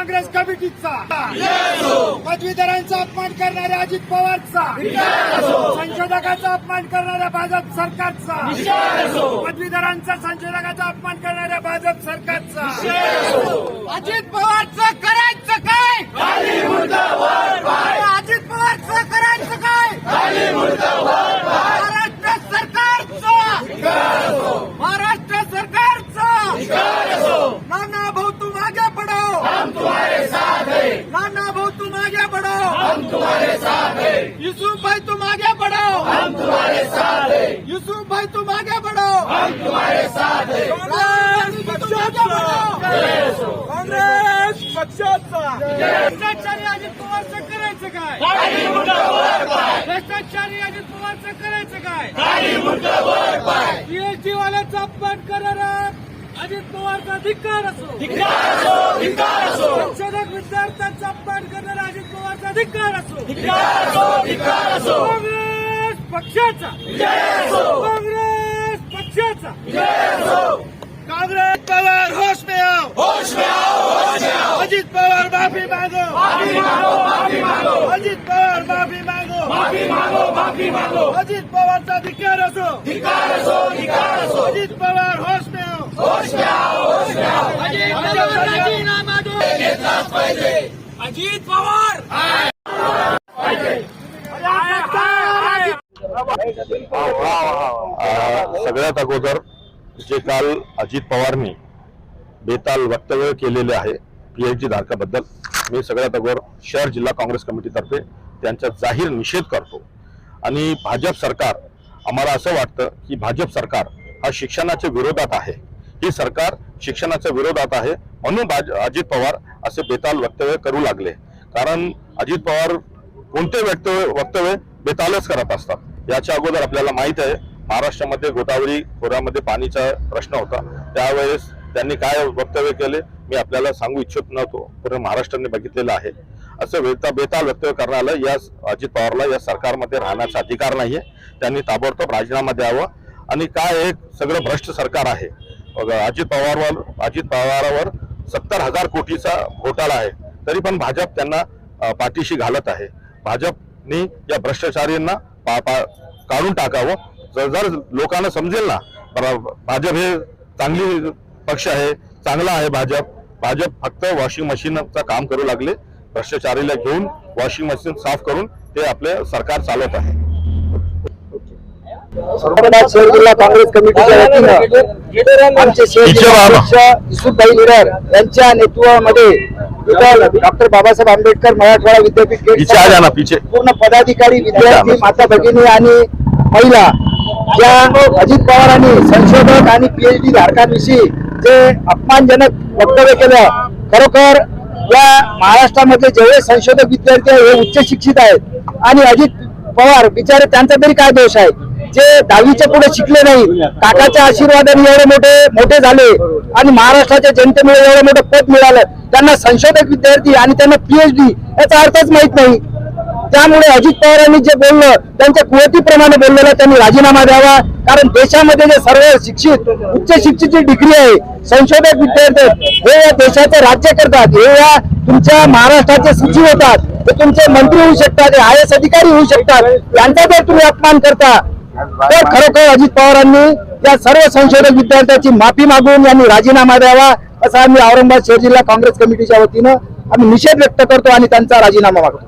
काँग्रेस कमिटीचा. पदवीधरांचा अपमान करणाऱ्या अजित पवारचा. संशोधकाचा अपमान करणाऱ्या भाजप सरकारचा. पदवीधरांचा संशोधकाचा अपमान करणाऱ्या भाजप सरकारचा. अजित पवार हम तुम्हारे साथ हैं। यूसुफ भाई तुम आगे बढ़ो। हम तुम्हारे साथ हैं। यूसुफ भाई तुम आगे बढ़ो। हम तुम्हारे साथ हैं। कांग्रेस पक्षाचा काँग्रेस पक्षाचा भ्रष्टाचारी अजित पवारचं करायचं काय भ्रष्टाचारी अजित पवारचं करायचं काय पीएचडी वाल्याचा अपमान करणारा अजित पवारचा धिक्कार असो. संशोधक विद्यार्थ्यांचा अपमान करणारा अजित पवारचा धिक्कार असो. काँग्रेस पक्षाचा. काँग्रेस पक्षाचा. कांग्रेस पवार होश में आओ. होश में आओ होश में आओ. अजित पवार माफी मांगो. माफी मांगो माफी मांगो. अजित पवार माफी मांगो. माफी मांगो माफी मांगो. अजित पवारचा धिक्कार असो. धिक्कार असो धिक्कार असो. अजित पवार होश में आओ होश में आओ होश में आओ अजित पवार राजीनामा दो घेतलाच पाहिजे अजित पवार! सगळ्यात अगोदर जे काल अजित पवारनी बेताल वक्तव्य केलेले आहे पीएचडी धारकाबद्दल मी सगळ्यात अगोदर शहर जिल्हा काँग्रेस कमिटीतर्फे त्यांचा जाहीर निषेध करतो. आणि भाजप सरकार आम्हाला असं वाटतं की भाजप सरकार हा शिक्षणाच्या विरोधात आहे. हे सरकार शिक्षणाच्या विरोधात आहे म्हणून भाज- अजित पवार असे बेताल वक्तव्य करू लागले. कारण अजित पवार कोणते वक्तव्य वक्तव्य बेतालच करत असतात. याच्या अगोदर आपल्याला माहीत आहे महाराष्ट्रामध्ये गोदावरी खोऱ्यामध्ये पाणीचा प्रश्न होता. त्यावेळेस त्यांनी काय वक्तव्य केले मी आपल्याला सांगू इच्छित नव्हतो. पूर्ण महाराष्ट्राने बघितलेलं आहे. असं बेता बेताल वक्तव्य करण्याला या अजित पवारला या सरकारमध्ये राहण्याचा अधिकार नाहीये. त्यांनी ताबडतोब राजीनामा द्यावा. आणि काय एक सगळं भ्रष्ट सरकार आहे. अजित पवारवर अजित पवारावर सत्तर हजार कोटीचा घोटाळा आहे. तरी पण भाजप त्यांना पाठीशी घालत आहे. भाजपने या भ्रष्टाचारींना पा- पा- काढून टाकावं. जर जर लोकांना समजेल ना भाजप हे चांगली पक्ष आहे चांगला आहे भाजप. भाजप फक्त वॉशिंग मशीनचं काम करू लागले. भ्रष्टाचारीला घेऊन वॉशिंग मशीन साफ करून ते आपले सरकार चालवत आहे. शहर जिल्हा काँग्रेस कमिटीच्या वतीनं आमचे यांच्या नेतृत्वामध्ये डॉक्टर बाबासाहेब आंबेडकर मराठवाडा विद्यापीठ पूर्ण पदाधिकारी विद्यार्थी माता भगिनी आणि महिला या अजित पवारांनी संशोधक आणि पीएचडी धारकांविषयी जे अपमानजनक वक्तव्य केलं खरोखर या महाराष्ट्रामध्ये जेवढे संशोधक विद्यार्थी आहेत हे उच्च शिक्षित आहेत. आणि अजित पवार बिचारे त्यांचा तरी काय दोष आहे? जे दहावीच्या पुढे शिकले नाही काकाच्या आशीर्वादाने एवढे मोठे मोठे झाले आणि महाराष्ट्राच्या जनतेमुळे एवढं मोठं पद मिळालं. त्यांना संशोधक विद्यार्थी आणि त्यांना पीएचडी याचा अर्थच माहीत नाही. त्यामुळे अजित पवारांनी जे बोललं त्यांच्या कुवतीप्रमाणे बोललेलं त्यांनी राजीनामा द्यावा. कारण देशामध्ये जे सर्व शिक्षित उच्च शिक्षितची डिग्री आहे संशोधक विद्यार्थी हे या देशाचे राज्य करतात हे या तुमच्या महाराष्ट्राचे सचिव होतात हे तुमचे मंत्री होऊ शकतात आय एस अधिकारी होऊ शकतात यांचा जर तुम्ही अपमान करता तर खरोखर अजित पवारांनी या सर्व संशोधक विद्यार्थ्यांची माफी मागून यांनी राजीनामा द्यावा असा आम्ही औरंगाबाद शहर जिल्हा काँग्रेस कमिटीच्या वतीनं आम्ही निषेध व्यक्त करतो आणि त्यांचा राजीनामा मागतो.